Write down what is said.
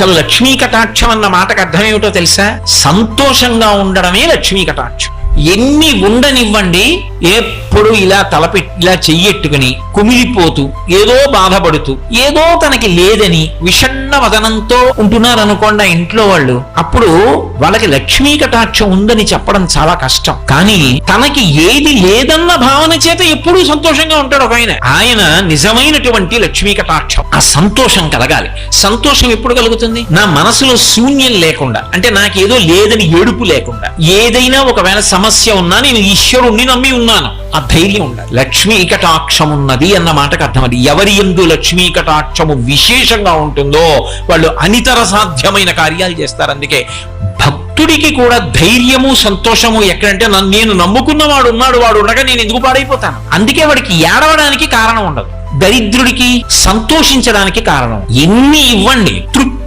అసలు లక్ష్మీ కటాక్షం అన్న మాటకు అర్థం ఏమిటో తెలుసా? సంతోషంగా ఉండడమే లక్ష్మీ కటాక్షం. ఎన్ని ఉండనివ్వండి ఎప్పుడు ఇలా తలపెట్టి ఇలా చెయ్యెట్టుకుని కుమిలిపోతూ ఏదో బాధపడుతూ ఏదో తనకి లేదని విషణ్ణ వదనంతో ఉంటున్నారనుకోండి ఆ ఇంట్లో వాళ్ళు. అప్పుడు వాళ్ళకి లక్ష్మీ కటాక్షం ఉందని చెప్పడం చాలా కష్టం. కానీ తనకి ఏది లేదన్న భావన చేత ఎప్పుడూ సంతోషంగా ఉంటాడు ఒక ఆయన. ఆయన నిజమైనటువంటి లక్ష్మీ కటాక్షం. ఆ సంతోషం కలగాలి. సంతోషం ఎప్పుడు కలుగుతుంది? నా మనసులో శూన్యం లేకుండా. అంటే నాకేదో లేదని ఏడుపు లేకుండా. ఏదైనా ఒకవేళ సమస్య ఉన్నా నేను ఈశ్వరుణ్ణి నమ్మి ఉన్నాను. ఆ ధైర్యం ఉండాలి. లక్ష్మీ కటాక్షం ఉన్నది అన్న మాటకు అర్థం అది ఎవరి ఎందు లక్ష్మీ కటాక్షము విశేషంగా ఉంటుందో వాళ్ళు అనితర సాధ్యమైన కార్యాలు చేస్తారు. అందుకే భక్తుడికి కూడా ధైర్యము సంతోషము ఎక్కడంటే నేను నమ్ముకున్నవాడు ఉన్నాడు వాడు ఉండగా నేను ఎందుకు పాడైపోతాను? అందుకే వాడికి ఏడవడానికి కారణం ఉండదు. దరిద్రుడికి సంతోషించడానికి కారణం. ఎన్ని ఇవ్వండి తృప్తి